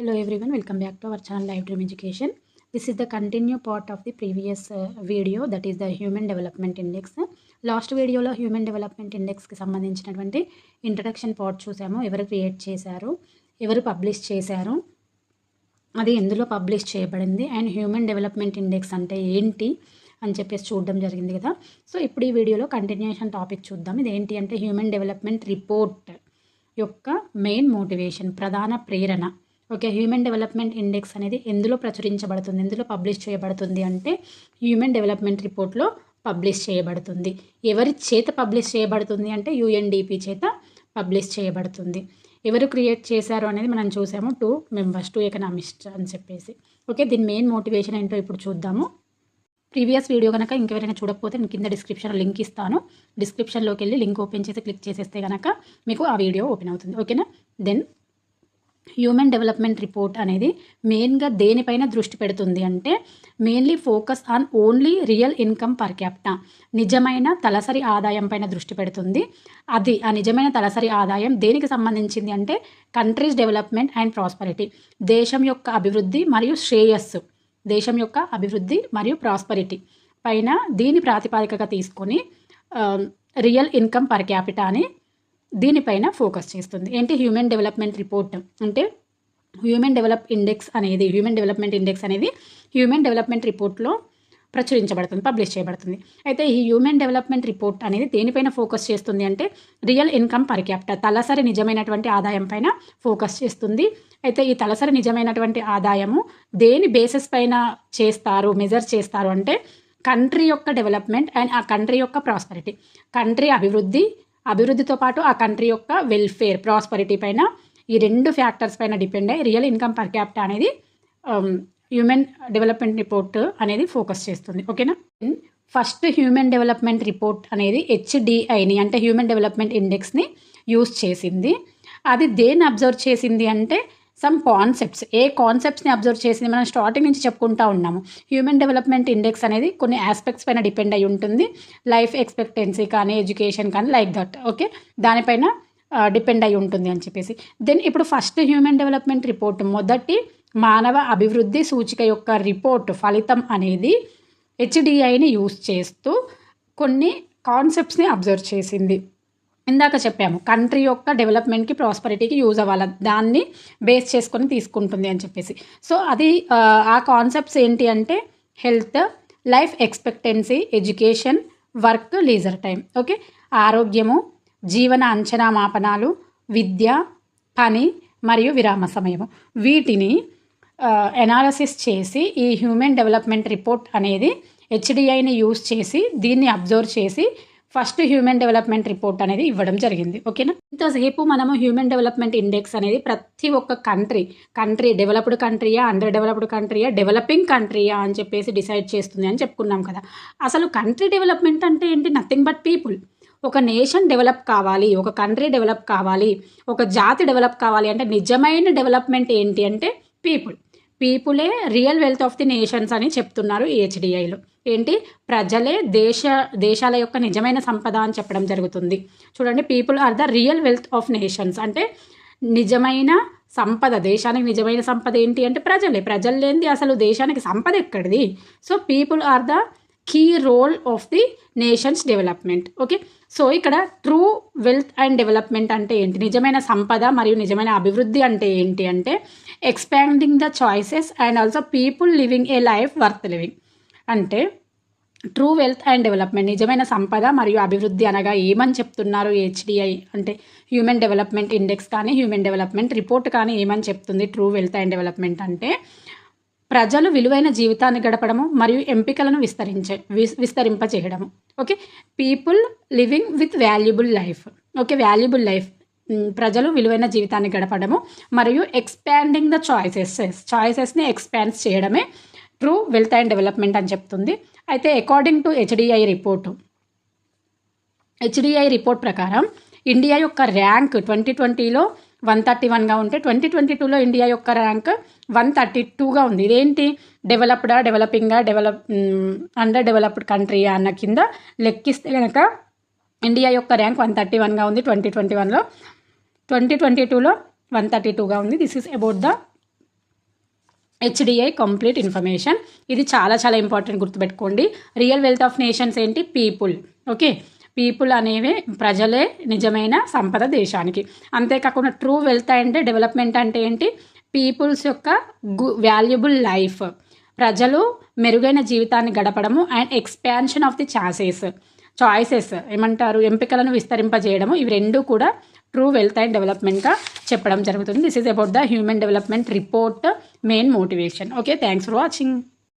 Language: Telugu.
Hello everyone, welcome back to our channel Live Dream Education. This is the continue part of the previous uh, video that is the Human Development Index. Last వీడియోలో హ్యూమన్ డెవలప్మెంట్ ఇండెక్స్కి సంబంధించినటువంటి ఇంట్రడక్షన్ పార్ట్ చూసాము ఎవరు క్రియేట్ చేశారు ఎవరు పబ్లిష్ చేశారు అది ఎందులో పబ్లిష్ చేయబడింది అండ్ హ్యూమన్ డెవలప్మెంట్ ఇండెక్స్ అంటే ఏంటి అని చెప్పేసి చూడడం జరిగింది కదా సో ఇప్పుడు ఈ వీడియోలో కంటిన్యూషన్ టాపిక్ చూద్దాం ఇది ఏంటి అంటే హ్యూమన్ డెవలప్మెంట్ రిపోర్ట్ యొక్క మెయిన్ మోటివేషన్ ప్రధాన ప్రేరణ ఓకే హ్యూమన్ డెవలప్మెంట్ ఇండెక్స్ అనేది ఎందులో ప్రచురించబడుతుంది? ఎందులో పబ్లిష్ చేయబడుతుంది అంటే హ్యూమన్ డెవలప్మెంట్ రిపోర్ట్లో పబ్లిష్ చేయబడుతుంది. ఎవరి చేత పబ్లిష్ చేయబడుతుంది అంటే యుఎన్డిపి చేత పబ్లిష్ చేయబడుతుంది. ఎవరు క్రియేట్ చేశారు అనేది మనం చూసాము టూ మెంబర్స్ టూ ఎకనామిస్ట్ అని చెప్పేసి. ఓకే దీని మెయిన్ మోటివేషన్ ఏంటో ఇప్పుడు చూద్దాము. ప్రీవియస్ వీడియో కనుక ఇంకెవరైనా చూడకపోతే నేను కింద డిస్క్రిప్షన్లో లింక్ ఇస్తాను. డిస్క్రిప్షన్లోకి వెళ్ళి లింక్ ఓపెన్ చేసి క్లిక్ చేసేస్తే కనుక మీకు ఆ వీడియో ఓపెన్ అవుతుంది. ఓకేనా? దెన్ హ్యూమన్ డెవలప్మెంట్ రిపోర్ట్ అనేది మెయిన్గా దేనిపైన దృష్టి పెడుతుంది అంటే mainly focus on only real income per capita. నిజమైన తలసరి ఆదాయం పైన దృష్టి పెడుతుంది. అది ఆ నిజమైన తలసరి ఆదాయం దేనికి సంబంధించింది అంటే కంట్రీస్ డెవలప్మెంట్ అండ్ ప్రాస్పరిటీ. దేశం యొక్క అభివృద్ధి మరియు శ్రేయస్సు. దేశం యొక్క అభివృద్ధి మరియు ప్రాస్పరిటీ పైన దీని ప్రాతిపాదికగా తీసుకొని రియల్ ఇన్కమ్ పర్ క్యాపిటా అని దీనిపైన ఫోకస్ చేస్తుంది. ఏంటి? Human development report. అంటే హ్యూమన్ డెవలప్ ఇండెక్స్ అనేది హ్యూమన్ డెవలప్మెంట్ ఇండెక్స్ అనేది హ్యూమన్ డెవలప్మెంట్ రిపోర్ట్లో ప్రచురించబడుతుంది పబ్లిష్ చేయబడుతుంది. అయితే ఈ హ్యూమన్ డెవలప్మెంట్ రిపోర్ట్ అనేది దేనిపైన ఫోకస్ చేస్తుంది అంటే రియల్ ఇన్కమ్ పర్ క్యాపిటల్ తలసరి నిజమైనటువంటి ఆదాయం పైన ఫోకస్ చేస్తుంది. అయితే ఈ తలసరి నిజమైనటువంటి ఆదాయము దేని బేసిస్ పైన చేస్తారు మెజర్ చేస్తారు అంటే కంట్రీ యొక్క డెవలప్మెంట్ అండ్ ఆ కంట్రీ యొక్క ప్రాస్పరిటీ కంట్రీ అభివృద్ధి అభివృద్ధితో పాటు ఆ కంట్రీ యొక్క వెల్ఫేర్ ప్రాస్పరిటీ పైన ఈ రెండు ఫ్యాక్టర్స్ పైన డిపెండ్ అయ్యి రియల్ ఇన్కమ్ పర్ క్యాపిటా అనేది హ్యూమన్ డెవలప్మెంట్ రిపోర్ట్ అనేది ఫోకస్ చేస్తుంది. ఓకేనా ఫస్ట్ హ్యూమన్ డెవలప్మెంట్ రిపోర్ట్ అనేది హెచ్డిఐని అంటే హ్యూమన్ డెవలప్మెంట్ ఇండెక్స్ని యూస్ చేసింది. అది దేన్ని అబ్జర్వ్ చేసింది అంటే సమ్ కాన్సెప్ట్స్ ఏ కాన్సెప్ట్స్ని అబ్జర్వ్ చేసింది మనం స్టార్టింగ్ నుంచి చెప్పుకుంటా ఉన్నాము. హ్యూమన్ డెవలప్మెంట్ ఇండెక్స్ అనేది కొన్ని ఆస్పెక్ట్స్ పైన డిపెండ్ అయి ఉంటుంది. లైఫ్ ఎక్స్పెక్టెన్సీ కానీ ఎడ్యుకేషన్ కానీ లైక్ దట్ ఓకే దానిపైన డిపెండ్ అయి ఉంటుంది అని చెప్పేసి. దెన్ ఇప్పుడు ఫస్ట్ హ్యూమన్ డెవలప్మెంట్ రిపోర్ట్ మొదటి మానవ అభివృద్ధి సూచిక యొక్క రిపోర్ట్ ఫలితం అనేది హెచ్డిఐని యూస్ చేస్తూ కొన్ని కాన్సెప్ట్స్ని అబ్జర్వ్ చేసింది. ఇందాక చెప్పాము కంట్రీ యొక్క డెవలప్మెంట్కి ప్రాస్పరిటీకి యూజ్ అవ్వాలి దాన్ని బేస్ చేసుకొని తీసుకుంటుంది అని చెప్పేసి. సో అది ఆ కాన్సెప్ట్స్ ఏంటి అంటే health life expectancy education work leisure time okay? ఆరోగ్యము జీవన అంచనా మాపనాలు విద్య పని మరియు విరామ సమయము. వీటిని ఎనాలసిస్ చేసి ఈ హ్యూమన్ డెవలప్మెంట్ రిపోర్ట్ అనేది హెచ్డిఐని యూజ్ చేసి దీన్ని అబ్జర్వ్ చేసి ఫస్ట్ హ్యూమన్ డెవలప్మెంట్ రిపోర్ట్ అనేది ఇవ్వడం జరిగింది. ఓకేనా? ఇంతసేపు మనము హ్యూమన్ డెవలప్మెంట్ ఇండెక్స్ అనేది ప్రతి ఒక్క కంట్రీ కంట్రీ డెవలప్డ్ కంట్రీయా అండర్ డెవలప్డ్ కంట్రీయా డెవలపింగ్ కంట్రీయా అని చెప్పేసి డిసైడ్ చేస్తుంది అని చెప్పుకున్నాం కదా. అసలు కంట్రీ డెవలప్మెంట్ అంటే ఏంటి? Nothing but people. ఒక నేషన్ డెవలప్ కావాలి ఒక కంట్రీ డెవలప్ కావాలి ఒక జాతి డెవలప్ కావాలి అంటే నిజమైన డెవలప్మెంట్ ఏంటి అంటే people. పీపులే real wealth of the nations అని చెప్తున్నారు హెచ్డిఐలు. ఏంటి? ప్రజలే దేశ దేశాల యొక్క నిజమైన సంపద అని చెప్పడం జరుగుతుంది. చూడండి people are the real wealth of nations. అంటే నిజమైన సంపద దేశానికి నిజమైన సంపద ఏంటి అంటే ప్రజలే. ప్రజలు లేనిది అసలు దేశానికి సంపద ఎక్కడిది? So people are the key role of the nations development. Okay? So ఇక్కడ ట్రూ వెల్త్ అండ్ డెవలప్మెంట్ అంటే ఏంటి? నిజమైన సంపద మరియు నిజమైన అభివృద్ధి అంటే ఏంటి అంటే expanding the choices and also people living a life worth living అంటే ట్రూ వెల్త్ అండ్ డెవలప్మెంట్ నిజమైన సంపద మరియు అభివృద్ధి అనగా ఏమని చెప్తున్నారు హెచ్డిఐ అంటే హ్యూమన్ డెవలప్మెంట్ ఇండెక్స్ కానీ హ్యూమన్ డెవలప్మెంట్ రిపోర్ట్ కానీ ఏమని చెప్తుంది ట్రూ వెల్త్ అండ్ డెవలప్మెంట్ అంటే ప్రజలు విలువైన జీవితాన్ని గడపడము మరియు ఎంపికలను విస్తరించే విస్తరింపచేయడము. Okay? People living with valuable life okay? Valuable life ప్రజలు విలువైన జీవితాన్ని గడపడము మరియు ఎక్స్పాండింగ్ ద చాయిసెస్ చాయిసెస్ని ఎక్స్పాండ్ చేయడమే ట్రూ వెల్త్ అండ్ డెవలప్మెంట్ అని చెప్తుంది. అయితే according to HDI report HDI report ప్రకారం ఇండియా యొక్క ర్యాంక్ ట్వంటీ ట్వంటీలో వన్ థర్టీ వన్గా ఉంటే ట్వంటీ ట్వంటీ టూలో ఇండియా యొక్క ర్యాంక్ వన్ థర్టీ టూగా ఉంది. ఇదేంటి? డెవలప్డా డెవలపింగ్గా డెవలప్ అండర్ డెవలప్డ్ కంట్రీ అన్న కింద లెక్కిస్తే కనుక ఇండియా యొక్క ర్యాంక్ వన్ థర్టీ వన్గా ఉంది ట్వంటీ ట్వంటీ వన్లో. ట్వంటీ ట్వంటీ టూలో వన్ థర్టీ టూగా ఉంది. This is about the HDI complete information ఇది చాలా చాలా ఇంపార్టెంట్ గుర్తుపెట్టుకోండి. రియల్ వెల్త్ ఆఫ్ నేషన్స్ ఏంటి? పీపుల్ ఓకే పీపుల్ అనేవి ప్రజలే నిజమైన సంపద దేశానికి. అంతేకాకుండా ట్రూ వెల్త్ అంటే డెవలప్మెంట్ అంటే ఏంటి? పీపుల్స్ యొక్క గు వాల్యుబుల్ లైఫ్. ప్రజలు మెరుగైన జీవితాన్ని గడపడము and expansion of the choices choices ఏమంటారు ఎంపికలను విస్తరింపజేయడము ఇవి రెండు కూడా ట్రూ వెల్త్ అండ్ డెవలప్మెంట్గా చెప్పడం జరుగుతుంది. This is about the human development report main motivation okay thanks for watching